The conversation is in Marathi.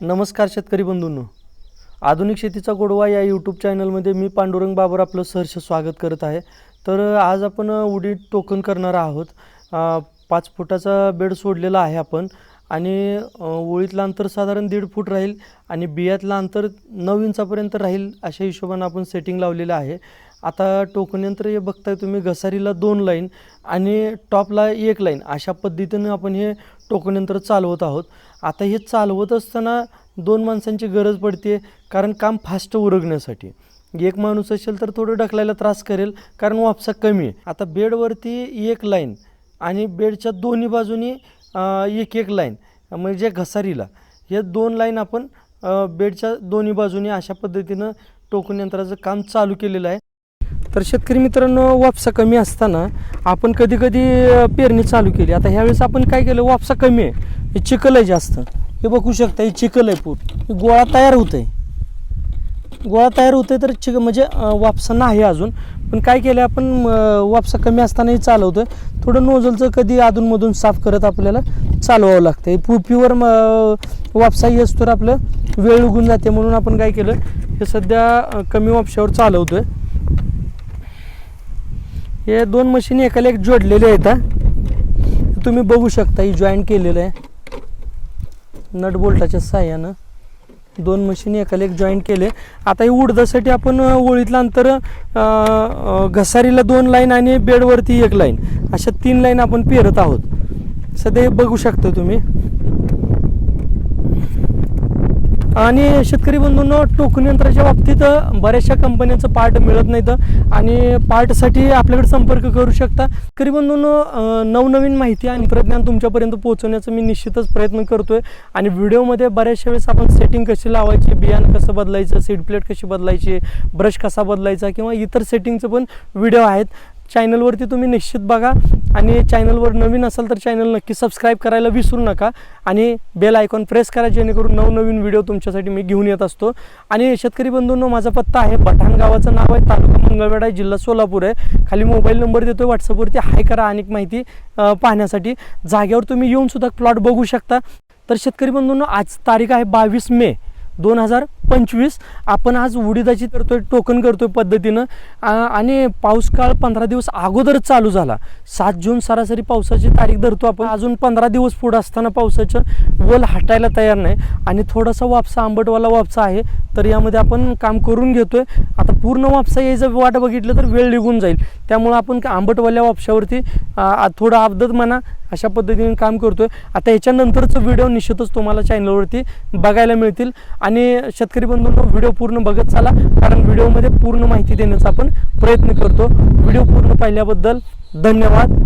नमस्कार शेतकरी बंधूंनो. आधुनिक शेतीचा गोडवा या यूट्यूब चॅनलमध्ये मी पांडुरंग बाबर आपलं सहर्ष स्वागत करत आहे. तर आज आपण उडीद टोकन करणार आहोत. पाच फुटाचा बेड सोडलेला आहे आपण आणि ओळीतलं अंतर साधारण दीड फूट राहील आणि बियातलं अंतर नऊ इंचापर्यंत राहील अशा हिशोबानं आपण सेटिंग लावलेलं आहे. आता टोकन यंत्र हे बघताय तुम्ही घसारीला दोन लाईन आणि टॉपला एक लाईन अशा पद्धतीनं आपण हे टोकन यंत्र चालवत आहोत. आता हे चालवत असताना दोन माणसांची गरज पडते कारण काम फास्ट उरगण्यासाठी. एक माणूस असेल तर थोडं ढकलायला त्रास करेल कारण वापसा कमी आहे. आता बेडवरती एक लाईन आणि बेडच्या दोन्ही बाजूनी एक एक लाईन म्हणजे घसारीला. हे दोन लाईन आपण बेडच्या दोन्ही बाजूनी अशा पद्धतीनं टोकन यंत्राचं काम चालू केलेलं आहे. तर शेतकरी मित्रांनो वापसा कमी असताना आपण कधी कधी पेरणी चालू केली. आता ह्यावेळेस आपण काय केलं? वापसा कमी आहे. हे चिखल आहे जास्त. हे बघू शकता हे चिखल आहे पूर गोळा तयार होत आहे गोळा तयार होतोय तर चिक म्हणजे वापसा नाही अजून. पण काय केलं आपण वापसा कमी असतानाही चालवतोय. थोडं नोजलचं कधी अधूनमधून साफ करत आपल्याला चालवावं लागतं हे पुपीवर वापसा येस तर आपलं वेळ उगून जाते म्हणून आपण काय केलं? हे सध्या कमी वापशावर आहे हे दोन मशीन एकाला एक जोडलेले आहेत तुम्ही बघू शकता ही जॉईंट केलेलं आहे. नट बोल्टाच्या सहाय्यानं दोन मशीन एकाला एक जॉईंट केले. आता हे उडदासाठी आपण ओळीतलं अंतर घसारीला दोन लाईन आणि बेडवरती एक लाईन अशा तीन लाईन आपण पेरत आहोत. सध्या हे बघू शकता तुम्ही. आणि शेतकरी बंधूंनो टोकन यंत्राच्या बाबतीत बऱ्याचशा कंपन्यांचं पार्ट मिळत नाहीत आणि पार्टसाठी आपल्याकडे संपर्क करू शकता. शेतकरी बंधूंनो नवनवीन माहिती आणि तंत्रज्ञान तुमच्यापर्यंत पोहोचवण्याचा मी निश्चितच प्रयत्न करतोय. आणि व्हिडिओमध्ये बऱ्याचशा वेळेस आपण सेटिंग कशी लावायची बियाणं कसं बदलायचं सीड प्लेट कशी बदलायची ब्रश कसा बदलायचा किंवा इतर सेटिंगचं पण व्हिडिओ आहेत. चॅनलवरती तुम्ही निश्चित बघा आणि चॅनलवर नवीन असाल तर चॅनल नक्की सबस्क्राईब करायला विसरू नका आणि बेल आयकॉन प्रेस करा जेणेकरून नवनवीन व्हिडिओ तुमच्यासाठी मी घेऊन येत असतो. आणि शेतकरी बंधूंनो माझा पत्ता आहे पठाण गावाचं नाव आहे तालुका मंगळवेढा जिल्हा सोलापूर आहे. खाली मोबाईल नंबर देतो व्हॉट्सअपवरती हाय करा अनेक माहिती पाहण्यासाठी. जागेवर तुम्ही येऊनसुद्धा प्लॉट बघू शकता. तर शेतकरी बंधूंनो आज तारीख आहे बावीस मे दोन हजार पंचवीस. आपण आज उडीदाची करतोय टोकन करतोय पद्धतीनं. आणि पाऊस काळ पंधरा दिवस अगोदर चालू झाला. सात जून सरासरी पावसाची तारीख धरतो आपण. अजून पंधरा दिवस पुढं असताना पावसाचं वल हटायला तयार नाही. आणि थोडासा वापसा आंबटवाला वापसा आहे. तर यामध्ये आपण काम करून घेतोय. आता पूर्ण वापसा यायचं वाट बघितलं तर वेळ निघून जाईल. त्यामुळं आपण आंबटवाल्या वापशावरती थोडं आपदत म्हणा अशा पद्धतीने काम करतोय. आता याच्यानंतरचं व्हिडिओ निश्चितच तुम्हाला चॅनलवरती बघायला मिळतील. आणि शेतकरी बंधूंनो व्हिडिओ पूर्ण बघत चाला. कारण व्हिडिओमध्ये पूर्ण माहिती देण्याचा आपण प्रयत्न करतो. व्हिडिओ पूर्ण पाहिल्याबद्दल धन्यवाद.